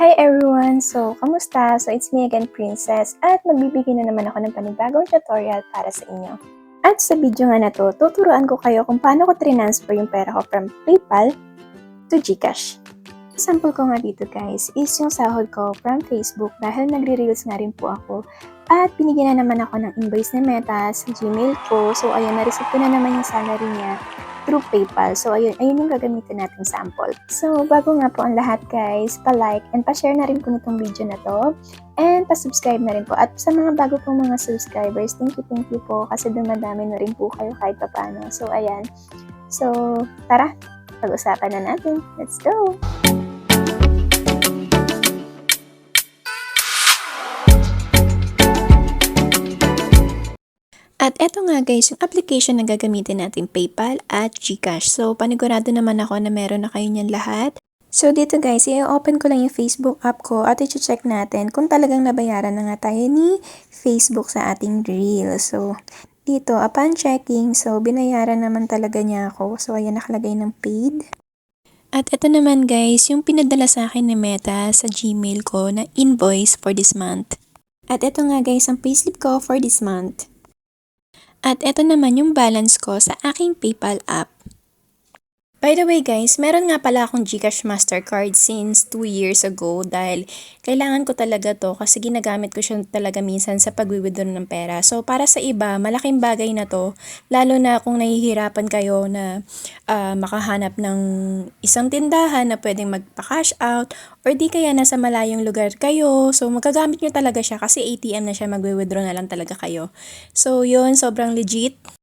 Hi everyone! So, kamusta? So, it's me again, Princess, at magbibigay na naman ako ng panibagong tutorial para sa inyo. At sa video nga na to, tuturuan ko kayo kung paano ko transfer yung pera ko from PayPal to GCash. Sample ko nga dito guys is yung sahod ko from Facebook dahil nagre-reels nga rin po ako. At binigyan na naman ako ng invoice na Meta sa Gmail ko. So, ayun, na-receive ko na naman yung salary niya through PayPal. So, ayun, ayun yung gagamitin nating sample. So, bago nga po ang lahat guys, pa-like and pa-share na rin po nitong video na to. And pa-subscribe na rin po. At sa mga bago pong mga subscribers, thank you, thank you po kasi dumadami na rin po kayo kahit papano. So, ayan. So, tara, pag-usapan na natin. Let's go! At eto nga guys, yung application na gagamitin natin PayPal at GCash. So panigurado naman ako na meron na kayo niyan lahat. So dito guys, i-open ko lang yung Facebook app ko at i-check natin kung talagang nabayaran na nga tayo ni Facebook sa ating reel. So dito, upon checking, so binayaran naman talaga niya ako. So ayan nakalagay ng paid. At ito naman guys, yung pinadala sa akin ni Meta sa Gmail ko na invoice for this month. At ito nga guys, ang payslip ko for this month. At ito naman yung balance ko sa aking PayPal app. By the way guys, meron nga pala akong GCash Mastercard since 2 years ago dahil kailangan ko talaga to kasi ginagamit ko siya talaga minsan sa pag-withdraw ng pera. So para sa iba, malaking bagay na to, lalo na kung nahihirapan kayo na uh, makahanap ng isang tindahan na pwedeng magpa-cash out or di kaya nasa malayong lugar kayo. So magagamit nyo talaga siya kasi ATM na siya, mag-withdraw na lang talaga kayo. So yun, sobrang legit.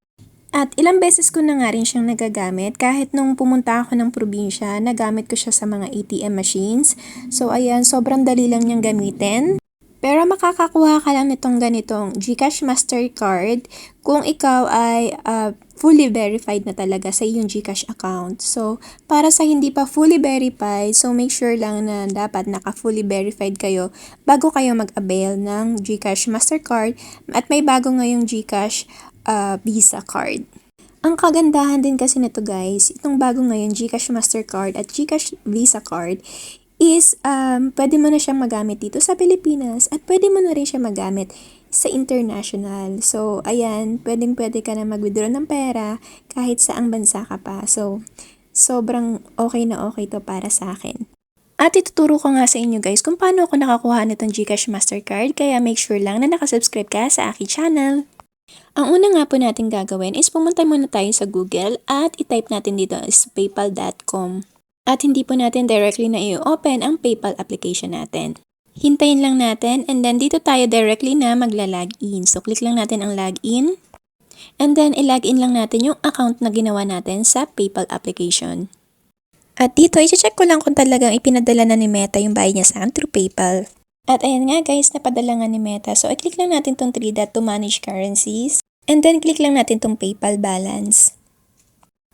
At ilang beses ko na nga rin siyang nagagamit kahit nung pumunta ako ng probinsya, nagamit ko siya sa mga ATM machines. So ayan, sobrang dali lang niyang gamitin. Pero makakakuha ka lang nitong ganitong GCash Mastercard kung ikaw ay uh, fully verified na talaga sa iyong GCash account. So, para sa hindi pa fully verified, so make sure lang na dapat naka-fully verified kayo bago kayo mag-avail ng GCash Mastercard at may bago ngayong GCash uh, Visa card. Ang kagandahan din kasi nito guys, itong bago ngayon GCash Mastercard at GCash Visa card is um, pwede mo na siyang magamit dito sa Pilipinas at pwede mo na rin siya magamit sa international. So, ayan, pwedeng pwede ka na mag-withdraw ng pera kahit saang bansa ka pa. So, sobrang okay na okay to para sa akin. At ituturo ko nga sa inyo guys kung paano ako nakakuha nitong GCash Mastercard kaya make sure lang na nakasubscribe ka sa aking channel. Ang una nga po natin gagawin is pumunta muna tayo sa Google at itype natin dito is paypal.com. At hindi po natin directly na i-open ang PayPal application natin. Hintayin lang natin and then dito tayo directly na magla-login. So click lang natin ang login. And then i-login lang natin yung account na ginawa natin sa PayPal application. At dito, i-check ko lang kung talagang ipinadala na ni Meta yung bayad niya sa akin through PayPal. At ayan nga guys, napadala nga ni Meta. So, i-click lang natin tong 3 dot to manage currencies. And then, click lang natin tong PayPal balance.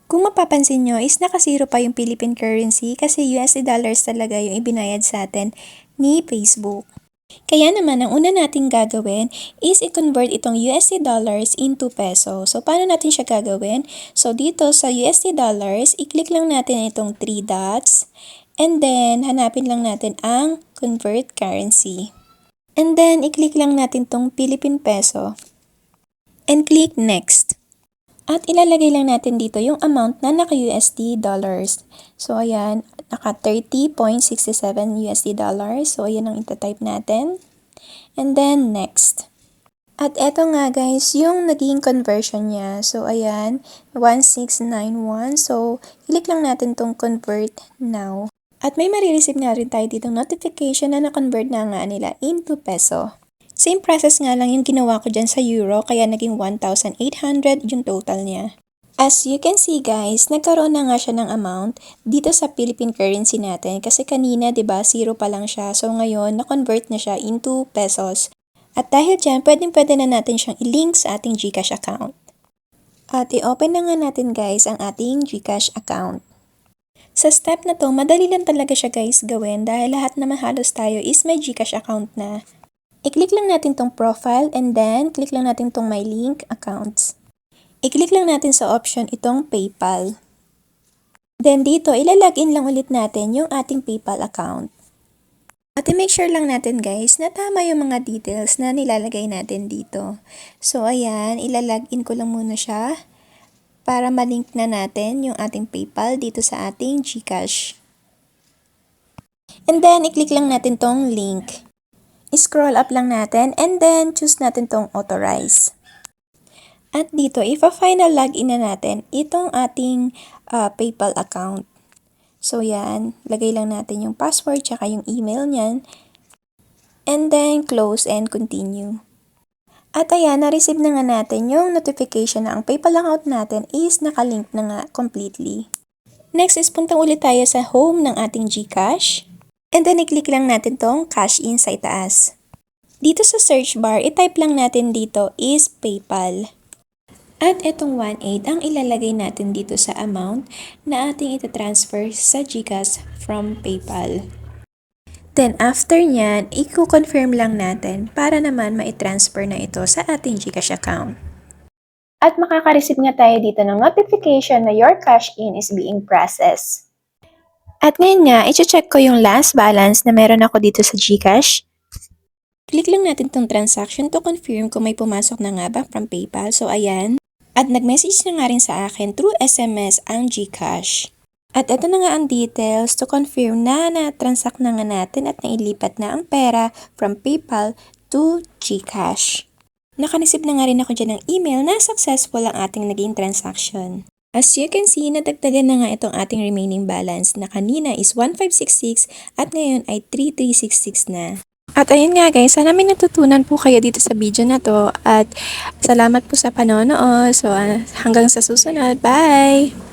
Kung mapapansin nyo, is nakasiro pa yung Philippine currency kasi USD dollars talaga yung ibinayad sa atin ni Facebook. Kaya naman, ang una nating gagawin is i-convert itong USD dollars into peso. So, paano natin siya gagawin? So, dito sa USD dollars, i-click lang natin itong 3 dots. And then, hanapin lang natin ang convert currency. And then, i-click lang natin tong Philippine Peso. And click Next. At ilalagay lang natin dito yung amount na naka-USD dollars. So, ayan, naka 30.67 USD dollars. So, ayan ang itatype natin. And then, Next. At eto nga guys, yung naging conversion niya. So, ayan, 1691. So, click lang natin tong convert now. At may marireceive nga rin tayo ditong notification na na-convert na nga nila into peso. Same process nga lang yung ginawa ko dyan sa euro kaya naging 1,800 yung total niya. As you can see guys, nagkaroon na nga siya ng amount dito sa Philippine currency natin kasi kanina 'di ba zero pa lang siya. So ngayon na-convert na siya into pesos. At dahil dyan, pwedeng pwede na natin siyang i-link sa ating GCash account. At i-open na nga natin guys ang ating GCash account. Sa step na to, madali lang talaga siya guys gawin dahil lahat naman halos tayo is may Gcash account na. I-click lang natin tong profile and then click lang natin tong my link accounts. I-click lang natin sa option itong PayPal. Then dito, ilalagin lang ulit natin yung ating PayPal account. At i-make sure lang natin guys na tama yung mga details na nilalagay natin dito. So ayan, ilalagin ko lang muna siya para malink na natin yung ating PayPal dito sa ating GCash. And then, i-click lang natin tong link. I-scroll up lang natin and then choose natin tong authorize. At dito, ipa-final login na natin itong ating ah, PayPal account. So yan, lagay lang natin yung password tsaka yung email niyan. And then close and continue. At ayan, na-receive na nga natin yung notification na ang PayPal account natin is nakalink na nga completely. Next is punta ulit tayo sa home ng ating GCash. And then i-click lang natin tong cash in sa itaas. Dito sa search bar, i-type lang natin dito is PayPal. At itong 1.8 ang ilalagay natin dito sa amount na ating itatransfer sa GCash from PayPal. Then after nyan, i-confirm lang natin para naman ma-transfer na ito sa ating GCash account. At makaka-receive nga tayo dito ng notification na your cash in is being processed. At ngayon nga, i-check ko yung last balance na meron ako dito sa GCash. Click lang natin tong transaction to confirm kung may pumasok na nga ba from PayPal. So ayan. At nag-message na nga rin sa akin through SMS ang GCash. At ito na nga ang details to confirm na na-transact na nga natin at nailipat na ang pera from PayPal to GCash. Nakanisip na nga rin ako dyan ng email na successful ang ating naging transaction. As you can see, nadagdagan na nga itong ating remaining balance na kanina is 1566 at ngayon ay 3366 na. At ayun nga guys, sana may natutunan po kayo dito sa video na to at salamat po sa panonood. So ah, hanggang sa susunod, bye!